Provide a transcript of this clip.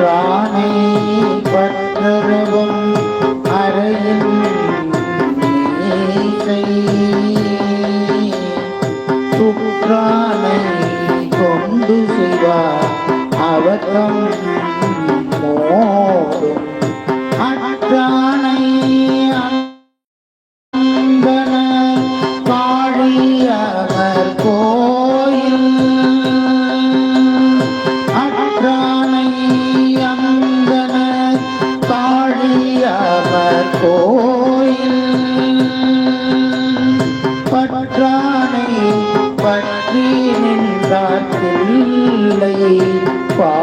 பற்றானை பற்றவும் அறையின் சுற்றானை கொண்டு செய்வார் அவர்தம். நின்றார் இல்லை பா